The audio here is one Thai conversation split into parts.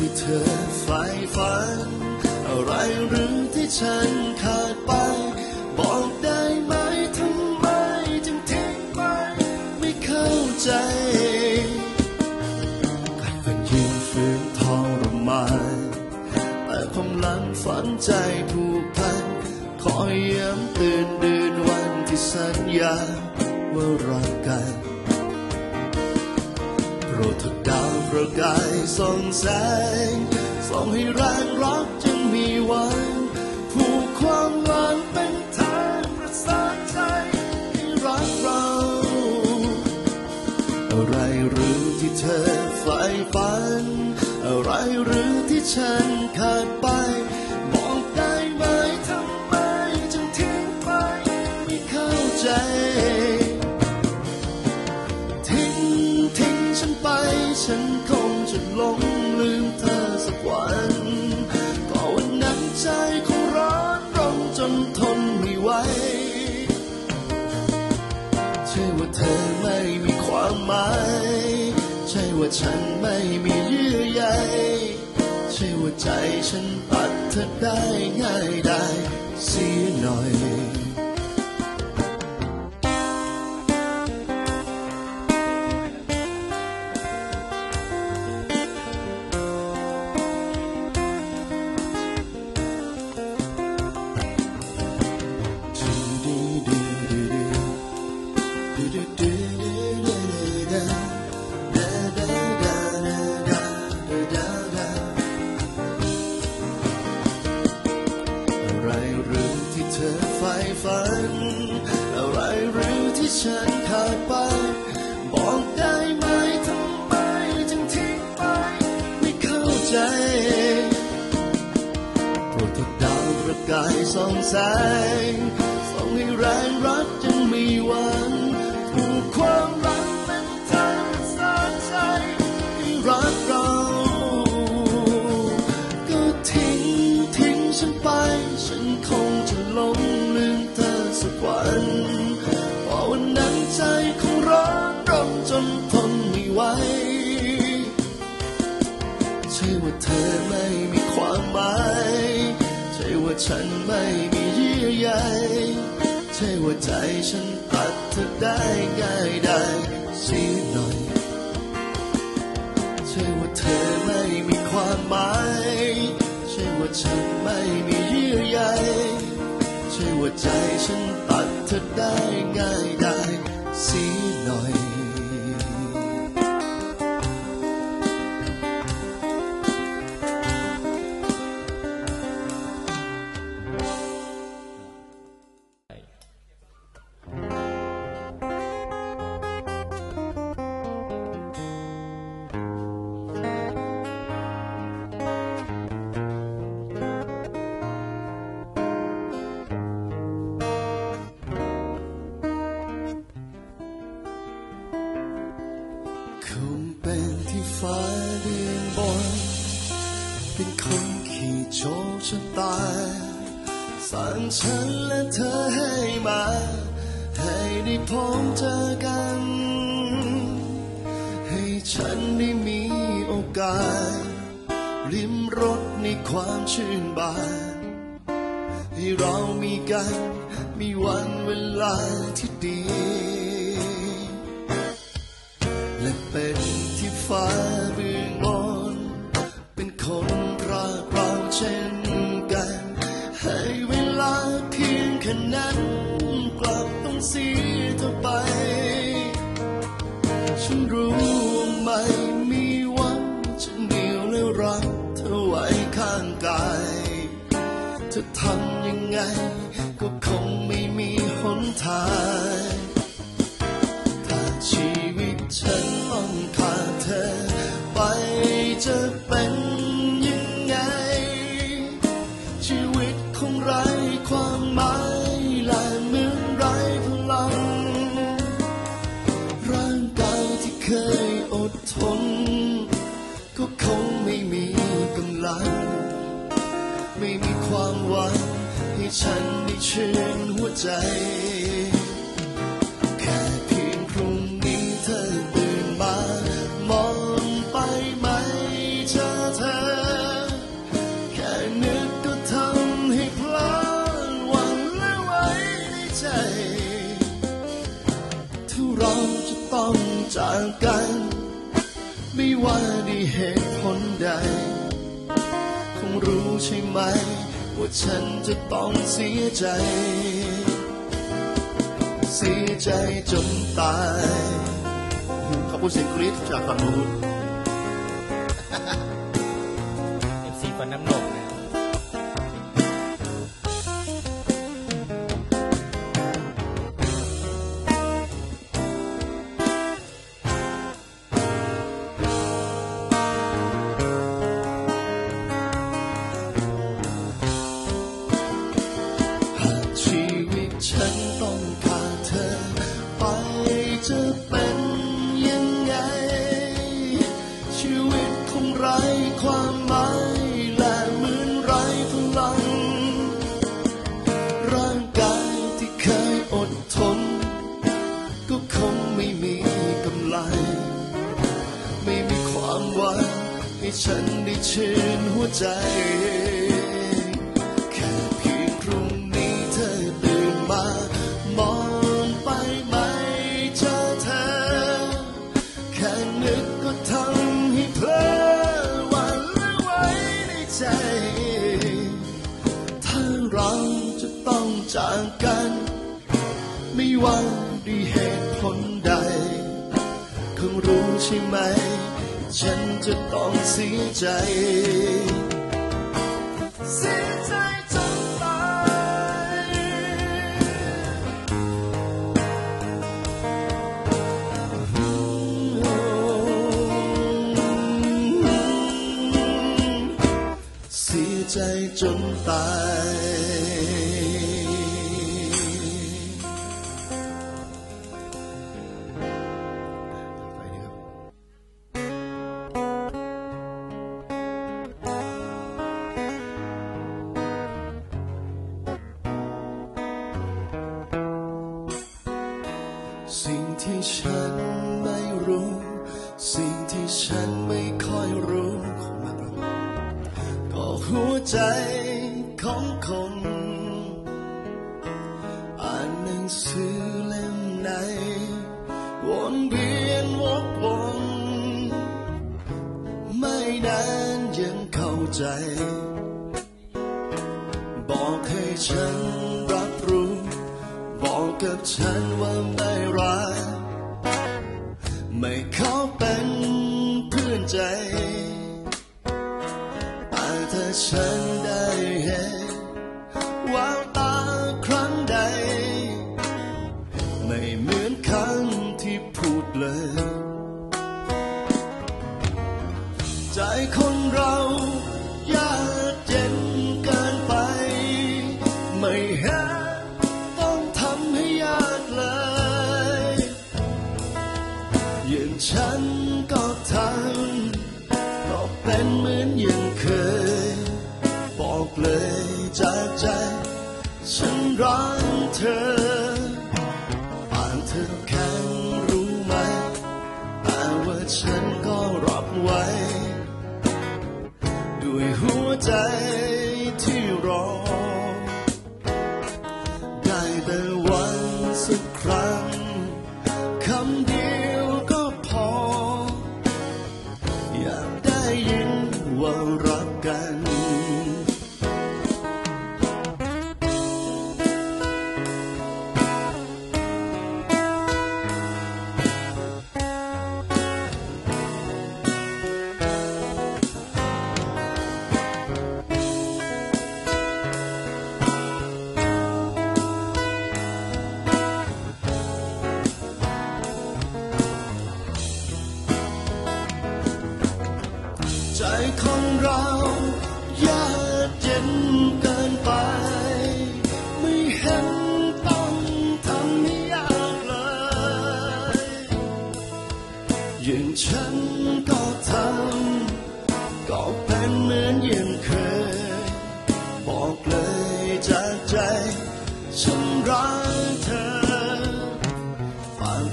ที่เธอใฝ่ฝัน อะไรหรือที่ฉันขาดไป บอกได้ไหมทำไมจึงทิ้งไป ไม่เข้าใจกัดฟันยืนฝืนทรมานแต่ความหลังฝันใจผูกพัน คอยย้ำเตือนเดือนวันที่สัญญาว่ารักกัน ประกายส่องแสง ส่องให้แรงรักจึงมีวันผูกความหวังเป็นทางประสานใจให้รักเรา อะไรหรือที่เธอใฝ่ฝัน อะไรหรือที่ฉันขาดไป มหมายใช่ว่าฉันไม่มีเยื่อใยใช่ว่าใจฉันปัดเธอได้ง่ายได้เสียหน่อย รักจึงมีวันถูกความรักเป็นทางสร้างใจให้รักเรา ก็ทิ้งทิ้งฉันไป ฉันคงจะหลงลืมเธอสักวันเพราะวันนั้นใจคงร้อนรนจนทนไม่ไหวใช่ว่าเธอไม่มีความหมาย ใช่ว่าฉันไม่ ใช่ว่าใจฉันตัดเธอได้ง่ายได้สีหน่อย ใช่ว่าเธอไม่มีความหมาย ใช่ว่าฉันไม่มีเยื่อใยใช่ว่าใจฉันตัดเธอได้ง่ายได้สี โชคชะตาสั่งฉันและเธอให้มา ให้ได้พบเจอกัน ให้ฉันได้มีโอกาส ริมรถในความชื่นบานให้เรามีกัน มีวันเวลาที่ดีางกายเธอทำยังไง ก็คงไม่มีหนทาง ฉันได้ชื่นหัวใจ แค่เพียงพรุ่งนี้เธอตื่นมามองไปไหมเจอเธอ แค่นึกก็ทำให้พลินหวังและไว้ในใจ ถ้าเราจะต้องจากกัน ไม่ว่าด้วยเหตุผลใด คงรู้ใช่ไหม ว่าฉันจะต้องเสียใจ เสียใจจนตาย ขอบคุณเสียงกรี๊ดจากฝั่งนู้น ช่ไหม ฉันจะต้องเสียใจเสียใจจนตายเสียใจจนตาย ฉันรับรู้ บอกกับฉันว่าไม่รัก ไม่เขาเป็นเพื่อนใจแต่ถ้าฉันได้ เป็นเหมือนอย่างเคย บอกเลยจากใจ ฉันรักเธออ่านเธอแค่รู้ไหมแต่ว่าฉันก็รับไว้ ด้วยหัวใจ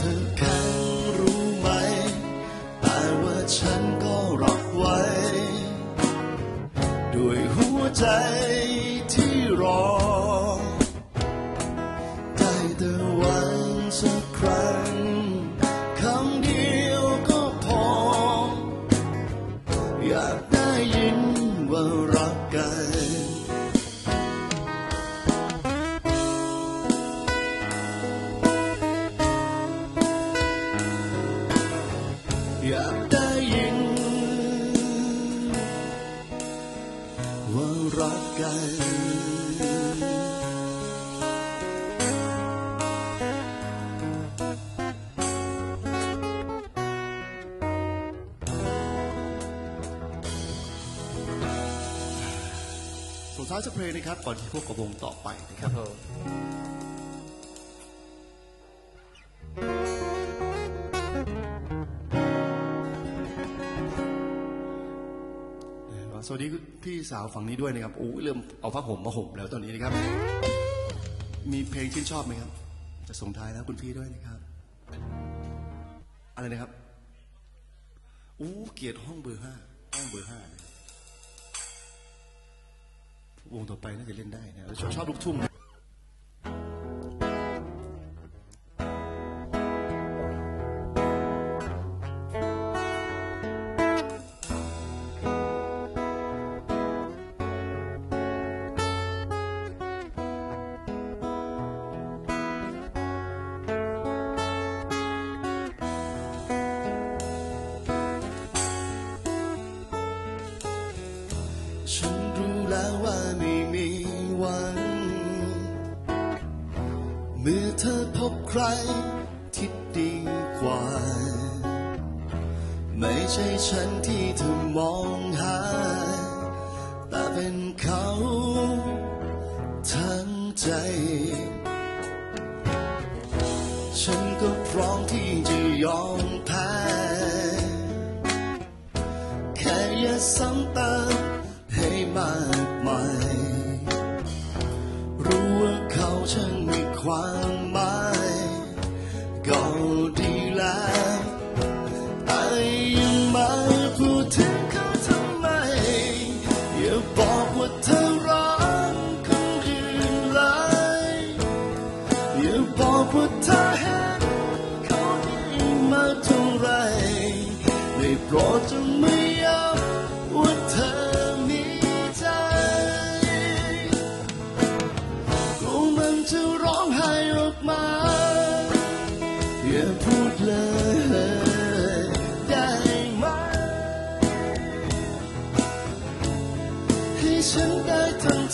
เธอแค่รู้ไหม แต่ว่าฉันก็รักไว้ ด้วยหัวใจ ท้ายสักเพลงนะครับ ก่อนที่พวกกับวงต่อไปนะคครัรับบผมสวัสดีพี่สาวฝั่งนี้ด้วยนะครับโอ้ยเริ่มเอาผ้าห่มมาห่มแล้วตอนนี้นะครับ มีเพลงที่นชอบไหมครับ จะส่งท้ายแล้วคุณพี่ด้วยนะครับ อะไรนะครับอู้เกียรติห้องเบอร์ห้าห้องเบอร์ห้านะครับ วงต่อไปน่าจะเล่นได้นะชอบชอบลูกทุ่งนะ ฉันที่เธอมองหา แต่เป็นเขาทั้งใจ ฉันก็พร้อมที่จะยอมแพ้ แค่อย่าซ้ำเติมให้มากมาย รู้ว่าเขาช่างมีความหม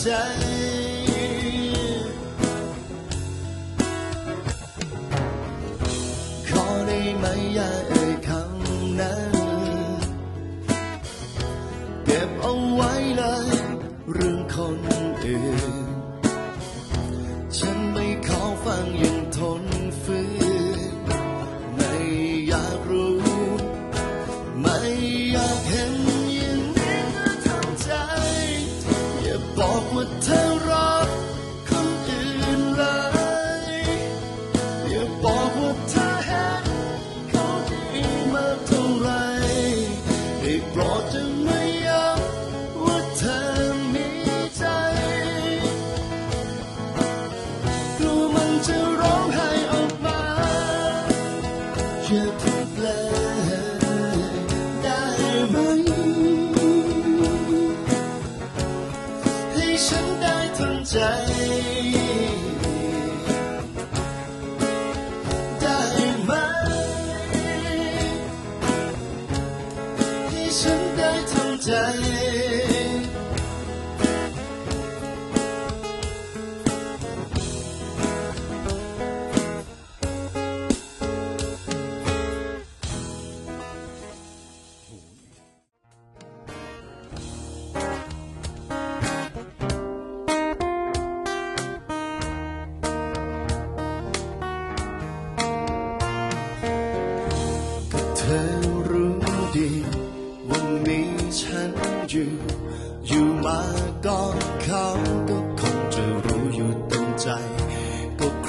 ทั้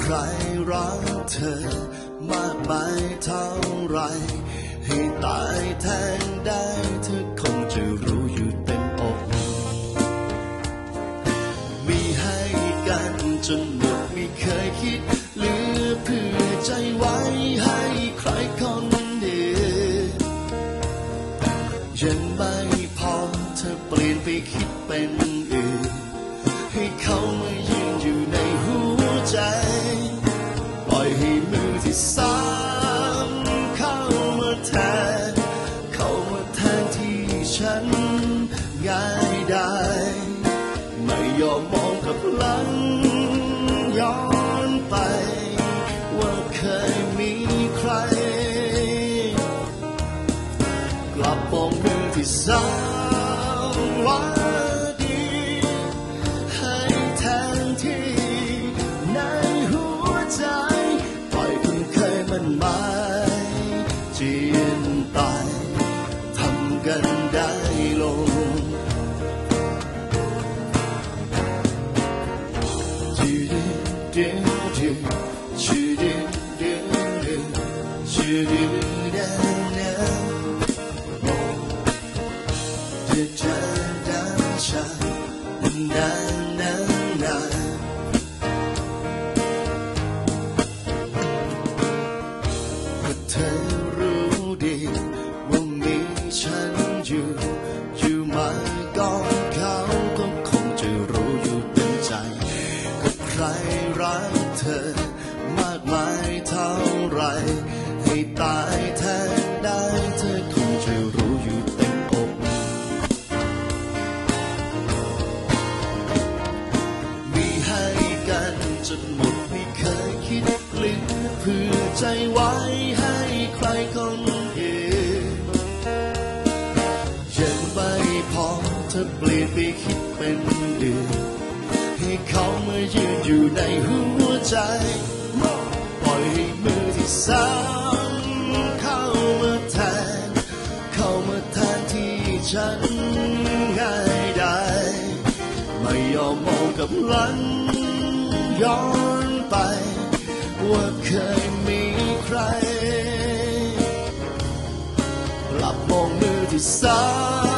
ใครรักเธอ มากมายเท่าไร ให้ตายแทนได้เธอคงจะรู้อยู่เต็มอกมีให้กันจนหมดไม่เคยคิดเหลือเพื่อใจไว้ให้ใครคนเดียวยังไม่พอเธอเปลี่ยนไปคิดเป็น อ รู้ดีว่ามีฉันอยู่อยู่มาก่อนเขาก็คงจะรู้อยู่เต็มใจกับใครรักเธอมากมายเท่าไรให้ตาย ธอเปลี่ยนไปคิดเป็นอื่นให้เขามายืนอยู่ในหัวใจ ปล่อยให้มือที่สามเข้ามาแทน เข้ามาแทนที่ฉันง่ายได้ ไม่ยอมมองกับหลังย้อนไป ว่าเคยมีใครหลับมองมือที่สาม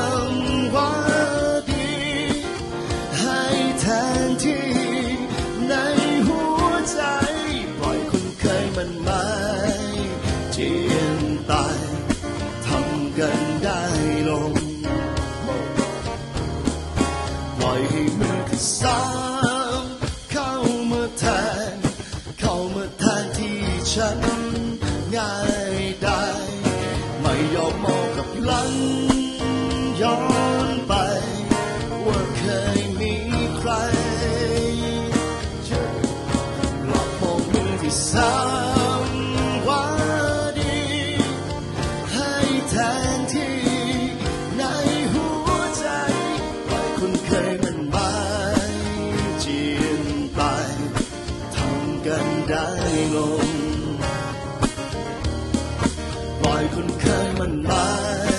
ล่อยคนเคยมันหมาย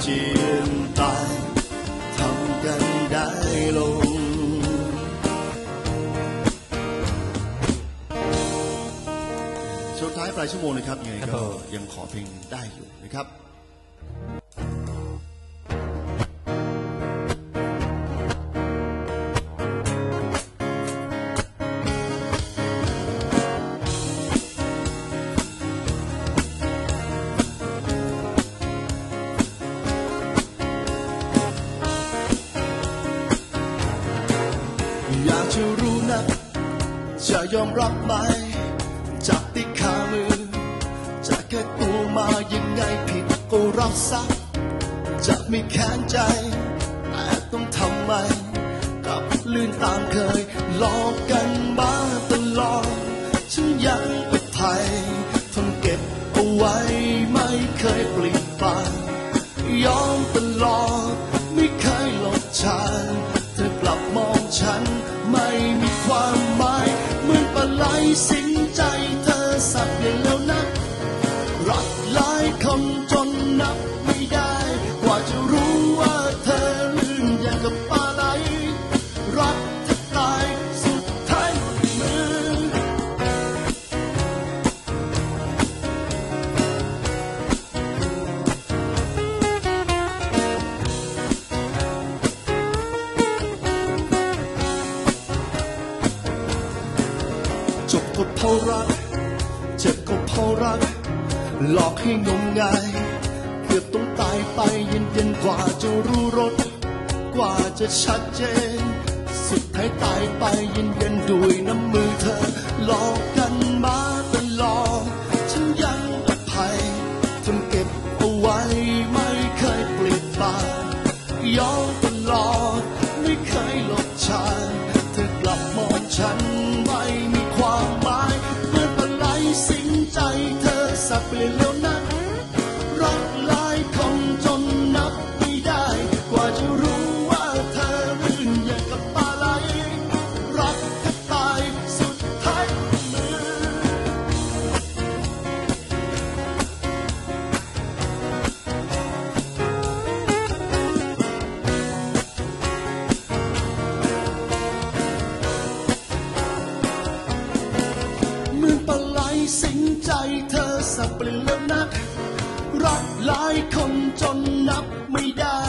เจียนตายทำกันได้ลง ช่วงท้ายปลายชั่วโมงนะครับยังไงครับก็ผมยังขอเพลงได้อยู่นะครับ รับไหม จากที่ขามือ จะแค่ตัวมายังไงผิดก็รับซักจะไม่แค้นใจ แต่ต้องทำไมกลับลื่นตามเคยหลอกกันมาตลอดฉันยังอภัยทนเก็บเอาไว้ไม่เคยเปลี่ยนไปยอมตลอดไม่เคยหลดฉันเธอกลับมองฉันไม่มีความ สิ้นใจเธอสับเปลี่ยนแล้วนะ เย็นกว่าจะรู้รถกว่าจะชัดเจน สุดท้ายตายไปเย็นเย็นด้วย we die.